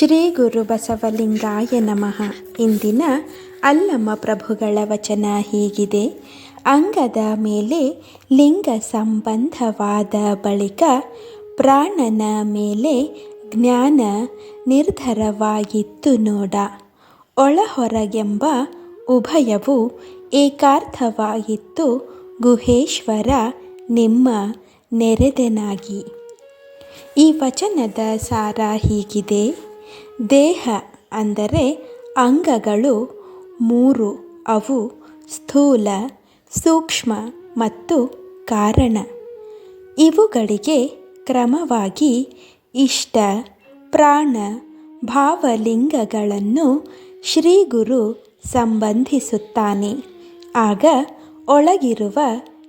ಶ್ರೀ ಗುರು ಬಸವಲಿಂಗಾಯ ನಮಃ. ಇಂದಿನ ಅಲ್ಲಮ ಪ್ರಭುಗಳ ವಚನ ಹೀಗಿದೆ. ಅಂಗದ ಮೇಲೆ ಲಿಂಗ ಸಂಬಂಧವಾದ ಬಳಿಕ ಪ್ರಾಣನ ಮೇಲೆ ಜ್ಞಾನ ನಿರ್ಧರವಾಗಿತ್ತು ನೋಡ. ಒಳಹೊರಗೆಂಬ ಉಭಯವು ಏಕಾರ್ಥವಾಗಿತ್ತು. ಗುಹೇಶ್ವರ ನಿಮ್ಮ ನೆರೆದೆನಾಗಿ. ಈ ವಚನದ ಸಾರ ಹೀಗಿದೆ. ದೇಹ ಅಂದರೆ ಅಂಗಗಳು ಮೂರು. ಅವು ಸ್ಥೂಲ, ಸೂಕ್ಷ್ಮ ಮತ್ತು ಕಾರಣ. ಇವುಗಳಿಗೆ ಕ್ರಮವಾಗಿ ಇಷ್ಟ, ಪ್ರಾಣ, ಭಾವಲಿಂಗಗಳನ್ನು ಶ್ರೀಗುರು ಸಂಬಂಧಿಸುತ್ತಾನೆ. ಆಗ ಒಳಗಿರುವ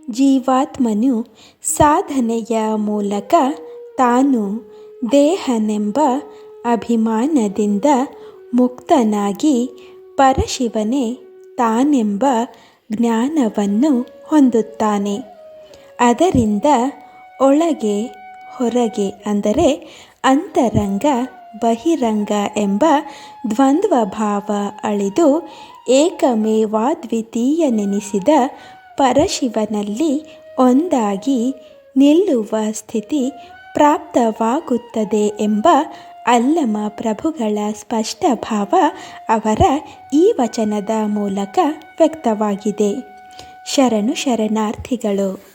ಜೀವಾತ್ಮನು ಸಾಧನೆಯ ಮೂಲಕ ತಾನು ದೇಹನೆಂಬ ಅಭಿಮಾನದಿಂದ ಮುಕ್ತನಾಗಿ ಪರಶಿವನೇ ತಾನೆಂಬ ಜ್ಞಾನವನ್ನು ಹೊಂದುತ್ತಾನೆ. ಅದರಿಂದ ಒಳಗೆ, ಹೊರಗೆ ಅಂದರೆ ಅಂತರಂಗ, ಬಹಿರಂಗ ಎಂಬ ದ್ವಂದ್ವ ಭಾವ ಅಳಿದು ಏಕಮೇವಾದ್ವಿತೀಯನೆನಿಸಿದ ಪರಶಿವನಲ್ಲಿ ಒಂದಾಗಿ ನಿಲ್ಲುವ ಸ್ಥಿತಿ ಪ್ರಾಪ್ತವಾಗುತ್ತದೆ ಎಂಬ ಅಲ್ಲಮ ಪ್ರಭುಗಳ ಸ್ಪಷ್ಟ ಭಾವ ಅವರ ಈ ವಚನದ ಮೂಲಕ ವ್ಯಕ್ತವಾಗಿದೆ. ಶರಣು ಶರಣಾರ್ಥಿಗಳು